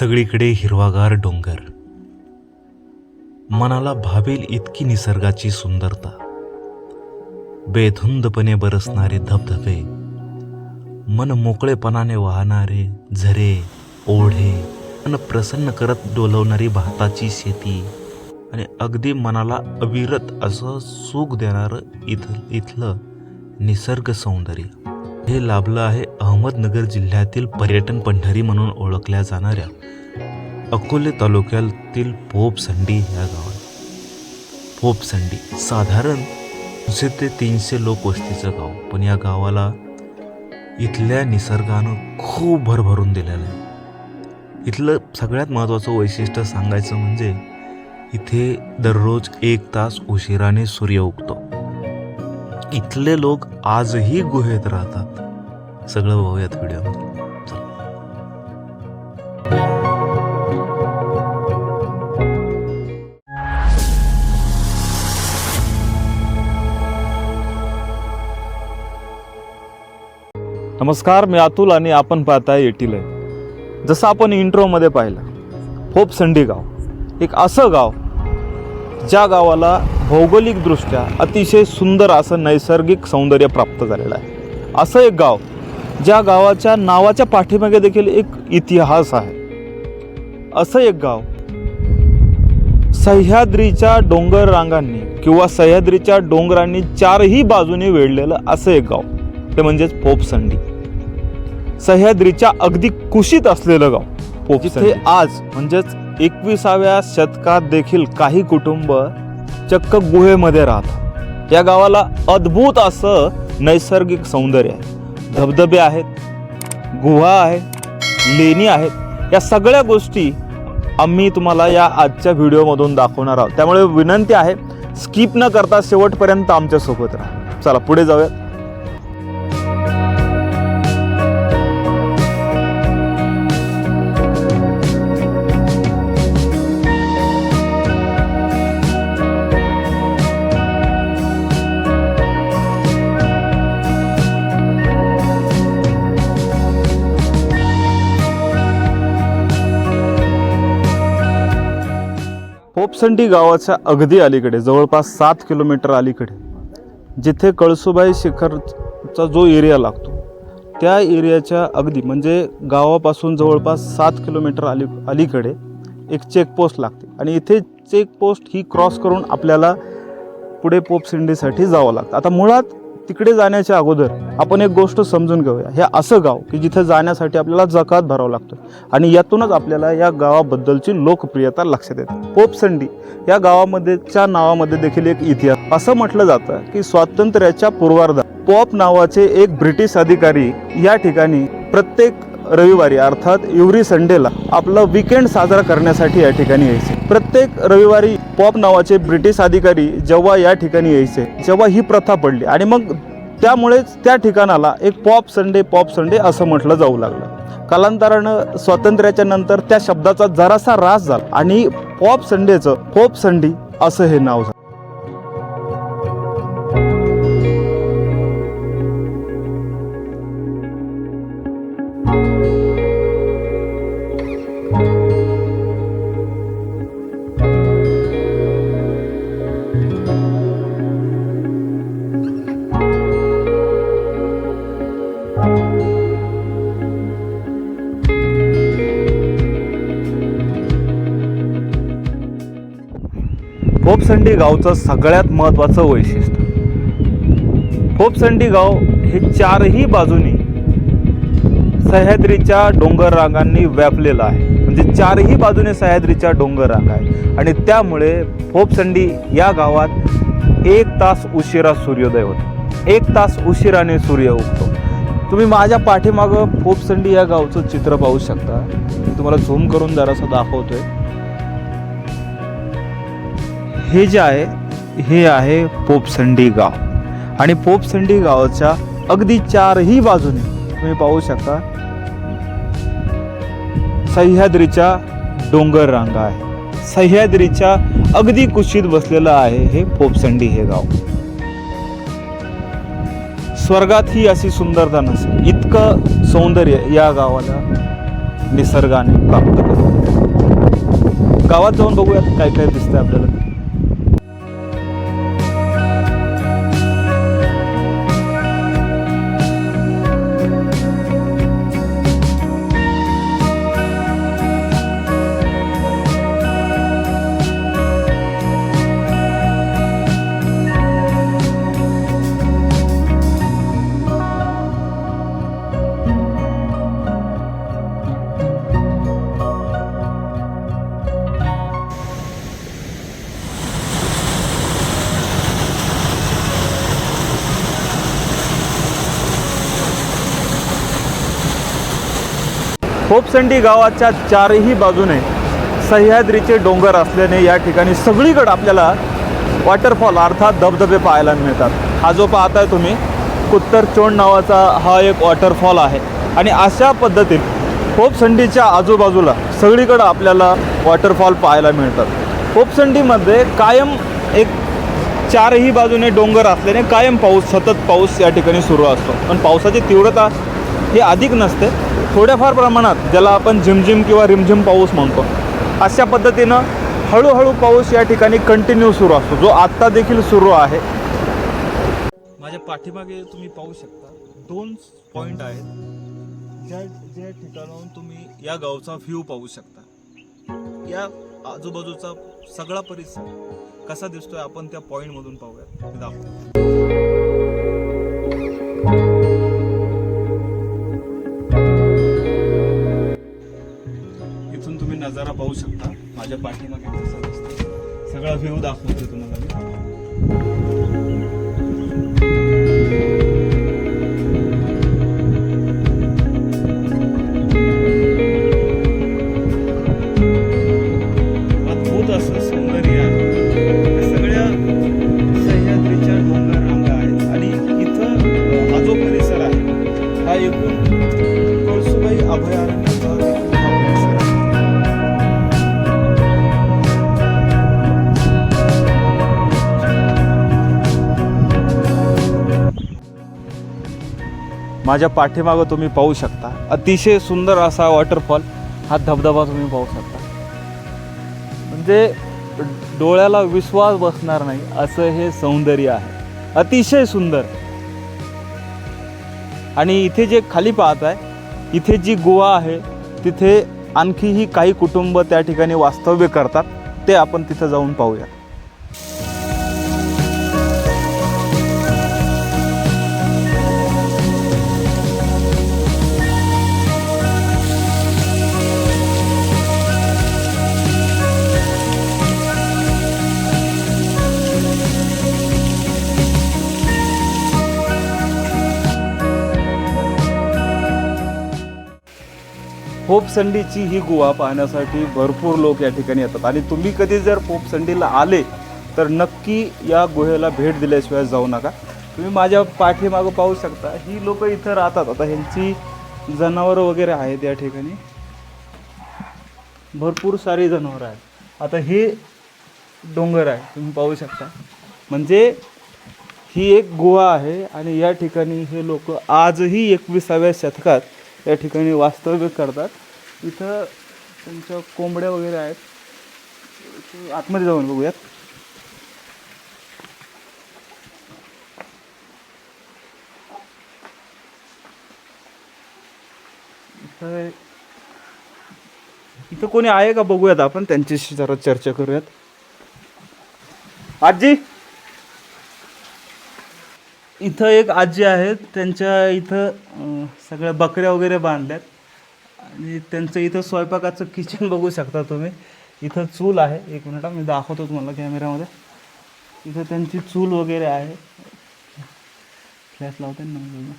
सगळीकडे हिरवागार डोंगर. मनाला भावेल इतकी निसर्गाची सुंदरता. बेधुंदपणे बरसणारे धबधबे मन मोकळेपणाने वाहणारे झरे ओढे मन प्रसन्न करत डोलवणारी भाताची शेती आणि अगदी मनाला अविरत असं सुख देणारं इथ इथलं निसर्ग सौंदर्य. हे लाभलं आहे अहमदनगर जिल्ह्यातील पर्यटन पंढरी म्हणून ओळखल्या जाणाऱ्या अकोले तालुक्यातील पोपसंडी या गावात. पोपसंडी साधारण दोनशे ते तीनशे लोक वस्तीचं गाव. पण या गावाला इथल्या निसर्गानं खूप भरभरून दिलेलं आहे. इथलं सगळ्यात महत्त्वाचं वैशिष्ट्य सांगायचं म्हणजे इथे दररोज एक तास उशिराने सूर्य उगतो. इथले लोक आजही गुहेत राहतात. सगळं बघूयात व्हिडिओ नमस्कार मी अतुल आणि आपण पाहताय एटील. जसं आपण इंट्रोमध्ये पाहिलं होपसंडी गाव. एक असं गाव ज्या गावाला भौगोलिकदृष्ट्या अतिशय सुंदर असं नैसर्गिक सौंदर्य प्राप्त झालेलं आहे. असं एक गाव ज्या गावाच्या नावाच्या पाठीमागे देखील एक इतिहास आहे. असं एक गाव सह्याद्रीच्या डोंगर रांगांनी किंवा सह्याद्रीच्या डोंगरांनी चारही बाजूने वेढलेलं असं एक गाव ते म्हणजेच पोपसंडी सह्याद्रीच्या अगदी कुशीत असलेलं गाव पोप जिथे आज म्हणजेच एकविसाव्या शतकात देखील काही कुटुंब चक्क गुहेमध्ये राहतात. या गावाला अद्भुत असं नैसर्गिक सौंदर्य आहे. धबधबे आहेत गुहा आहे लेणी आहेत. या सगळ्या गोष्टी आम्ही तुम्हाला या आजच्या व्हिडिओमधून दाखवणार आहोत. त्यामुळे विनंती आहे स्किप न करता शेवटपर्यंत आमच्यासोबत राहा. चला पुढे जाऊया पोपसंडी गावाच्या अगदी अलीकडे जवळपास सात किलोमीटर अलीकडे जिथे कळसुबाई शिखरचा जो एरिया लागतो त्या एरियाच्या अगदी म्हणजे गावापासून जवळपास सात किलोमीटर अली अलीकडे एक चेकपोस्ट लागते. आणि इथे चेकपोस्ट ही क्रॉस करून आपल्याला पुढे पोपसिंडीसाठी जावं लागतं. आता मुळात तिकडे जाण्याच्या अगोदर आपण एक गोष्ट समजून घेऊया. हे असं गाव की जिथे जाण्यासाठी आपल्याला जकात भरावं लागतं आणि यातूनच आपल्याला या गावाबद्दलची लोकप्रियता लक्षात येते. पोपसंडी या गावामध्येच्या नावामध्ये देखील एक इतिहास. असं म्हटलं जातं की स्वातंत्र्याच्या पूर्वार्धात पॉप नावाचे एक ब्रिटिश अधिकारी या ठिकाणी प्रत्येक रविवारी अर्थात एव्हरी संडेला आपलं विकेंड साजरा करण्यासाठी या ठिकाणी यायचे. प्रत्येक रविवारी पॉप नावाचे ब्रिटिश अधिकारी जेव्हा या ठिकाणी यायचे जेव्हा ही प्रथा पडली आणि मग त्यामुळेच त्या ठिकाणाला एक पॉप संडे पॉप संडे असं म्हटलं जाऊ लागलं. कालांतरानं स्वातंत्र्याच्या नंतर त्या शब्दाचा जरासा रास झाला आणि पॉप संडेचं पॉप संडी असं हे नाव झालं. पोपसंडी गावचं सगळ्यात महत्त्वाचं वैशिष्ट्य. फोपसंडी गाव हे चारही बाजूनी सह्याद्रीच्या डोंगर रांगांनी व्यापलेलं आहे. म्हणजे चारही बाजूने सह्याद्रीच्या डोंगर रांग आहे आणि त्यामुळे फोपसंडी या गावात एक तास उशिरा सूर्योदय होतो. एक तास उशिराने सूर्य उगतो. तुम्ही माझ्या पाठीमागं फोपसंडी या गावचं चित्र पाहू शकता. मी तुम्हाला झूम करून जरासं दाखवतोय. हे जे आहे हे आहे पोपसंडी गाव. आणि पोपसंडी गावाच्या अगदी चारही बाजूने तुम्ही पाहू शकता सह्याद्रीच्या डोंगर रांगा आहे. सह्याद्रीच्या अगदी कुशीत बसलेलं आहे हे पोपसंडी हे गाव. स्वर्गात ही अशी सुंदरता नसेल इतकं सौंदर्य या गावाला निसर्गाने प्राप्त करतो गावात जाऊन बघूयात काय काय दिसतंय आपल्याला. होपसंडी गावाच्या चारही बाजूने सह्याद्रीचे डोंगर असल्याने या ठिकाणी सगळीकडे आपल्याला वॉटरफॉल अर्थात धबधबे पाहायला मिळतात. हा जो पाहताय तुम्ही कुत्तर चोंड नावाचा हा एक वॉटरफॉल आहे. आणि अशा पद्धतीने होपसंडीच्या आजूबाजूला सगळीकडं आपल्याला वॉटरफॉल पाहायला मिळतात. होपसंडीमध्ये कायम एक चारही बाजूने डोंगर असल्याने कायम पाऊस सतत पाऊस या ठिकाणी सुरू असतो. पण पावसाची तीव्रता हे अधिक नसते. थोड्याफार प्रमाणात ज्याला आपण झिमझिम किंवा रिमझिम पाऊस म्हणतो अशा पद्धतीनं हळूहळू पाऊस या ठिकाणी कंटिन्यू सुरू असतो. जो आत्ता देखील सुरू आहे. माझ्या पाठीमागे तुम्ही पाहू शकता दोन पॉईंट आहेत. ज्या ज्या ठिकाणाहून तुम्ही या गावचा व्ह्यू पाहू शकता. या आजूबाजूचा सगळा परिसर कसा दिसतोय आपण त्या पॉईंटमधून पाहूया दाखवू नजारा पाहू शकता. माझ्या पाठीमागे कसं सगळा व्ह्यू दाखवतो तुम्हाला मी. माझ्या पाठीमागं तुम्ही पाहू शकता. अतिशय सुंदर असा वॉटरफॉल हा धबधबा तुम्ही पाहू शकता. म्हणजे डोळ्याला विश्वास बसणार नाही असं हे सौंदर्य आहे. अतिशय सुंदर. आणि इथे जे खाली पाहत आहे इथे जी गुहा आहे तिथे आणखीही काही कुटुंब त्या ठिकाणी वास्तव्य करतात ते आपण तिथं जाऊन पाहूया. पोपसंडीची ही गुहा पाहण्यासाठी भरपूर लोक या ठिकाणी येतात. आणि तुम्ही कधी जर पोपसंडीला आले तर नक्की या गुहेला भेट दिल्याशिवाय जाऊ नका. तुम्ही माझ्या पाठीमागं पाहू शकता ही लोक इथं राहतात. आता ह्यांची जनावरं वगैरे आहेत या ठिकाणी. भरपूर सारी जनावरं आहेत. आता हे डोंगर आहे तुम्ही पाहू शकता. म्हणजे ही एक गुहा आहे आणि या ठिकाणी हे लोक आजही एकविसाव्या शतकात या ठिकाणी वास्तव्य करतात. इथं त्यांच्या कोंबड्या वगैरे आहेत. आतमध्ये जाऊन बघूयात. इथं इथं कोणी आहे का बघूयात आपण? त्यांच्याशी जरा चर्चा करूयात. आजी! इथं एक आजी आहेत. त्यांच्या इथं सगळ्या बकऱ्या वगैरे बांधल्यात. आणि त्यांचं इथं स्वयंपाकाचं किचन बघू शकता तुम्ही. इथं चूल आहे. एक मिनिट मी दाखवतो तुम्हाला कॅमेऱ्यामध्ये इथं त्यांची चूल वगैरे आहे. फ्लॅश लावते ना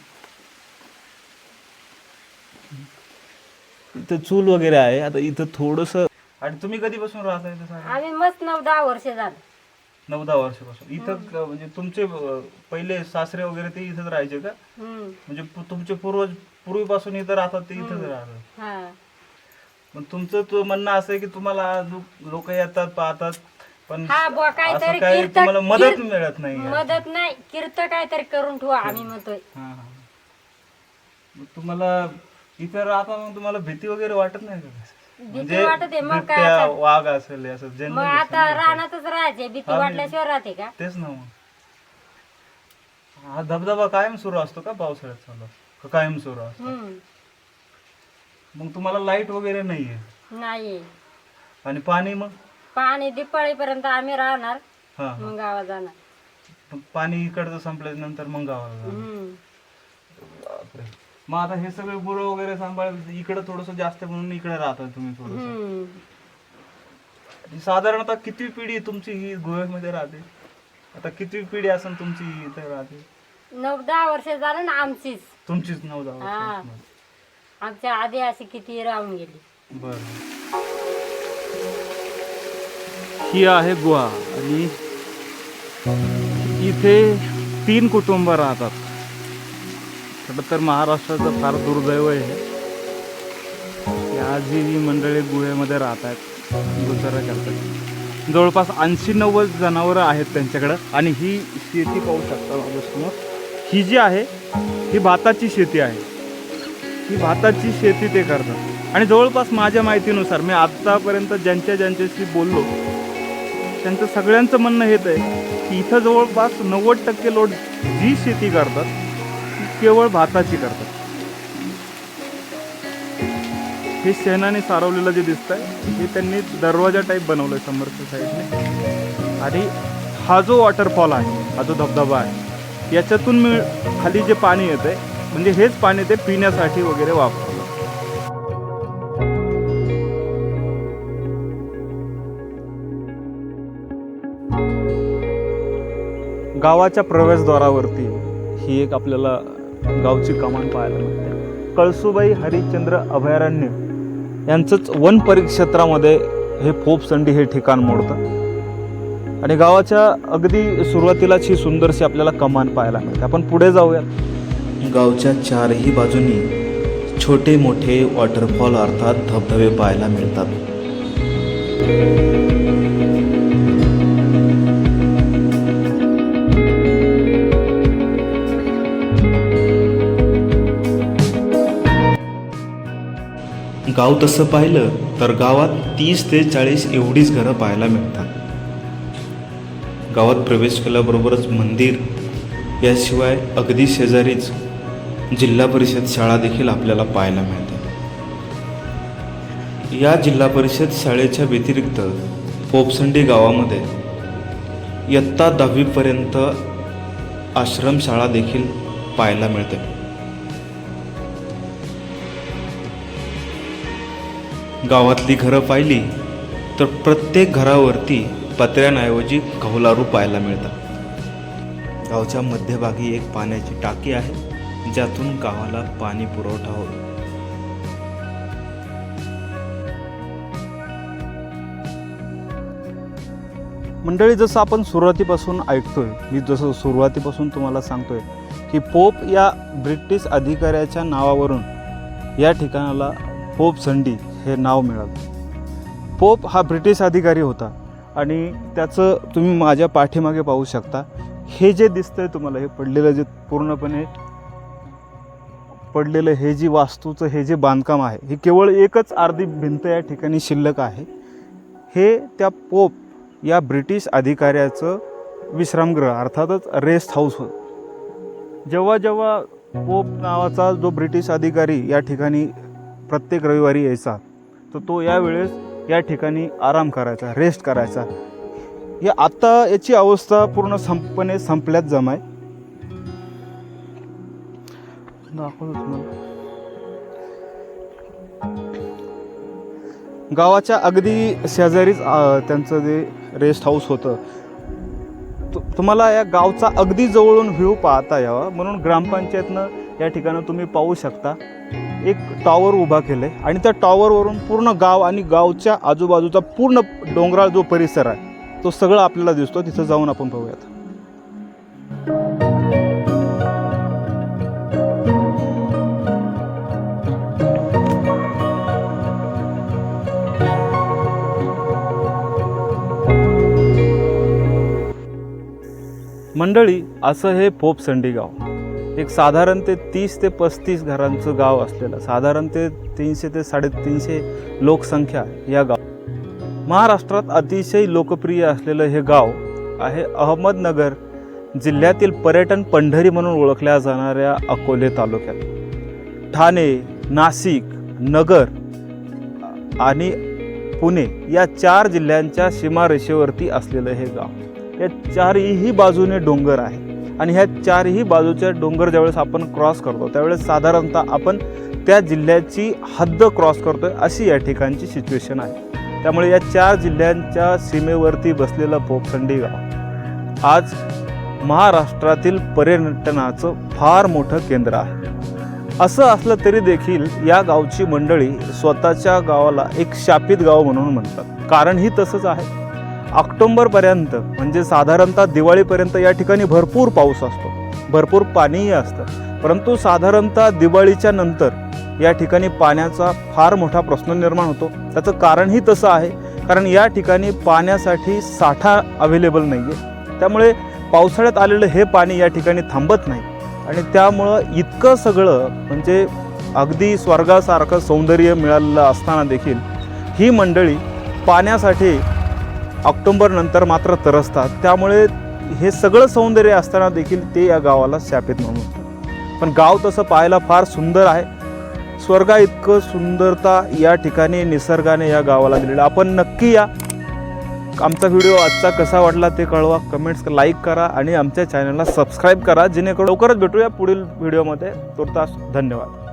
इथं चूल वगैरे आहे. आता इथं थोडंसं आणि तुम्ही कधीपासून राहता इथं आम्ही मस्त नऊ दहा वर्ष झालं. नऊ दहा वर्षापासून. इथं क- म्हणजे तुमचे अं, पहिले सासरे वगैरे ते इथंच राहायचे का? हम्म. म्हणजे पु- तुमचे पूर्वज पूर्वीपासून इथं राहतात ते इथंच राहतात. हा. मग तुमचं तो म्हणणं असं आहे की तुम्हाला लोक येतात पाहतात पण हा बुवा असं कीर्तन- तुम्हाला मदत कीर्त- मिळत नाही मदत नाही. कीर्त काहीतरी करून ठेवा आम्ही म्हणतोय. हा, हा. मग तुम्हाला इथे राहता मग तुम्हाला भीती वगैरे वाटत नाही का? भीती वाटत आहे मग काय बिबट्या, आता? वाघ असेल असं मग आता रानातच राहायचे भीती वाटल्याशिवाय राहते का? तेच ना मग. हा धबधबा कायम सुरू असतो का पावसाळ्यात चालू का कायम सुरू असतो? हम्म. मग तुम्हाला लाइट वगैरे नाहीये? नाही आणि पाणी मग? पाणी दिपाळीपर्यंत आम्ही राहणार हा. मग गावात जाणार. मग पाणी इकडचं संपल्यानंतर मग गावाला जाणार. हम्म. बापरे. मग आता हे सगळे गुरं वगैरे सांभाळ इकडे थोडस जास्त म्हणून इकडे राहता तुम्ही थोडस. हम्म. साधारणतः किती पिढी तुमची ही गोव्यामध्ये राहते? आता किती पिढी असेल तुमची इथे राहते? नऊ दहा वर्ष झालं ना आमचीच. तुमचीच नऊ दहा हा. आमच्या आधी अशी किती राहून गेली. बर. ही आहे गुहा आणि इथे तीन कुटुंब राहतात. खरं तर महाराष्ट्राचं फार दुर्दैव आहे की आज ही मंडळी गुहेमध्ये राहत आहेत गुजारा करतात. जवळपास ऐंशी नव्वद जनावरं आहेत त्यांच्याकडं आणि ही शेती पाहू शकता माझ्यासमोर. ही जी आहे ही भाताची शेती आहे. ही भाताची शेती ते करतात. आणि जवळपास माझ्या माहितीनुसार मी आत्तापर्यंत ज्यांच्या ज्यांच्याशी बोललो त्यांचं सगळ्यांचं म्हणणं हेच आहे की इथं जवळपास नव्वद टक्के लोक जी शेती करतात केवळ भाताची करतात. हे शेणाने सारवलेलं जे दिसत आहे हे त्यांनी दरवाजा टाईप बनवलं आहे समोरच्या साईडने आणि हा जो वॉटरफॉल आहे हा जो धबधबा आहे याच्यातून मिळ खाली जे पाणी येतं आहे म्हणजे हेच पाणी ते पिण्यासाठी वगैरे वापरतं गावाच्या प्रवेशद्वारावरती ही एक आपल्याला गावची कमान पाहायला मिळते. कळसुबाई हरिश्चंद्र अभयारण्य यांचंच वन परिक्षेत्रामध्ये हे फोपसंडी हे ठिकाण मोडतं. आणि गावाच्या अगदी सुरुवातीलाच ही सुंदरशी आपल्याला कमान पाहायला मिळते. आपण पुढे जाऊया गावच्या चारही बाजूनी छोटे मोठे वॉटरफॉल अर्थात धबधबे पाहायला मिळतात. गाव तसं पाहिलं तर गावात तीस ते चाळीस एवढीच घरं पाहायला मिळतात. गावात प्रवेश केल्याबरोबरच मंदिर याशिवाय अगदी शेजारीच जिल्हा परिषद शाळा देखील आपल्याला पाहायला मिळते या जिल्हा परिषद शाळेच्या व्यतिरिक्त पोपसंडी गावामध्ये इयत्ता दहावीपर्यंत आश्रमशाळा देखील पाहायला मिळते. गावातली घरं पाहिली तर प्रत्येक घरावरती पत्र्यांऐवजी कौलारू पाहायला मिळतात. गावच्या मध्यभागी एक पाण्याची टाकी आहे ज्यातून गावाला पाणी पुरवठा होतो. मंडळी जसं आपण सुरुवातीपासून ऐकतोय मी जसं सुरुवातीपासून तुम्हाला सांगतोय की पोप या ब्रिटिश अधिकाऱ्याच्या नावावरून या ठिकाणाला पोप झंडी हे नाव मिळालं. पोप हा ब्रिटिश अधिकारी होता आणि त्याचं तुम्ही माझ्या पाठीमागे पाहू शकता. हे जे दिसतंय तुम्हाला हे पडलेलं जे पूर्णपणे पडलेलं हे जी वास्तूचं हे जे बांधकाम आहे हे केवळ एकच अर्धी भिंत या ठिकाणी शिल्लक आहे. हे त्या पोप या ब्रिटिश अधिकाऱ्याचं विश्रामगृह अर्थातच रेस्ट हाऊस होतं. जेव्हा जेव्हा पोप नावाचा जो ब्रिटिश अधिकारी या ठिकाणी प्रत्येक रविवारी यायचा तर तो यावेळेस या ठिकाणी आराम करायचा रेस्ट करायचा. या आत्ता याची अवस्था पूर्ण संपणे संपल्यात जमाय. गावाच्या अगदी शेजारीच त्यांचं जे रेस्ट हाऊस होतं. तुम्हाला या गावचा अगदी जवळून व्ह्यू पाहता यावा. म्हणून ग्रामपंचायतनं या ठिकाणी तुम्ही पाहू शकता. एक टॉवर उभा केलं आहे आणि त्या टॉवरवरून पूर्ण गाव आणि गावच्या आजूबाजूचा पूर्ण डोंगराळ जो परिसर आहे तो सगळं आपल्याला दिसतो तिथं जाऊन आपण पाहूयात. मंडळी असं हे पोप संडी गाव. एक साधारण ते तीस ते पस्तीस घरांचं गाव असलेलं साधारण ते तीनशे ते साडेतीनशे लोकसंख्या या गाव महाराष्ट्रात अतिशय लोकप्रिय असलेलं हे गाव आहे अहमदनगर जिल्ह्यातील पर्यटन पंढरी म्हणून ओळखल्या जाणाऱ्या अकोले तालुक्यात. ठाणे नाशिक नगर आणि पुणे या चार जिल्ह्यांच्या सीमारेषेवरती असलेलं हे गाव. या चारही बाजूने डोंगर आहे आणि ह्या चारही बाजूच्या डोंगर ज्यावेळेस आपण क्रॉस करतो त्यावेळेस साधारणतः आपण त्या जिल्ह्याची हद्द क्रॉस करतोय अशी या ठिकाणची सिच्युएशन आहे. त्यामुळे या चार जिल्ह्यांच्या सीमेवरती बसलेलं पोपखंडी गाव आज महाराष्ट्रातील पर्यटनाचं फार मोठं केंद्र आहे. असं असलं तरी देखील या गावची मंडळी स्वतःच्या गावाला एक शापित गाव म्हणून म्हणतात. कारणही तसंच आहे. ऑक्टोंबरपर्यंत म्हणजे साधारणतः दिवाळीपर्यंत या ठिकाणी भरपूर पाऊस असतो. भरपूर पाणीही असतं. परंतु साधारणतः दिवाळीच्या नंतर या ठिकाणी पाण्याचा फार मोठा प्रश्न निर्माण होतो. त्याचं कारणही तसं आहे. कारण या ठिकाणी पाण्यासाठी साठा अवेलेबल नाही आहे त्यामुळे पावसाळ्यात आलेलं हे पाणी या ठिकाणी थांबत नाही. आणि त्यामुळं इतकं सगळं म्हणजे अगदी स्वर्गासारखं सौंदर्य मिळालेलं असताना देखील ही मंडळी पाण्यासाठी ऑक्टोंबरनंतर मात्र तरसतात. त्यामुळे हे सगळं सौंदर्य असताना देखील ते या गावाला शापित म्हणून पण गाव तसं पाहायला फार सुंदर आहे. स्वर्गा इतकं सुंदरता या ठिकाणी निसर्गाने या गावाला दिलेलं आपण नक्की या. आमचा व्हिडिओ आजचा कसा वाटला ते कळवा. कमेंट्स लाईक करा आणि आमच्या चॅनलला सबस्क्राईब करा. जेणेकरून लवकरच भेटूया पुढील व्हिडिओमध्ये. तुर्तास धन्यवाद.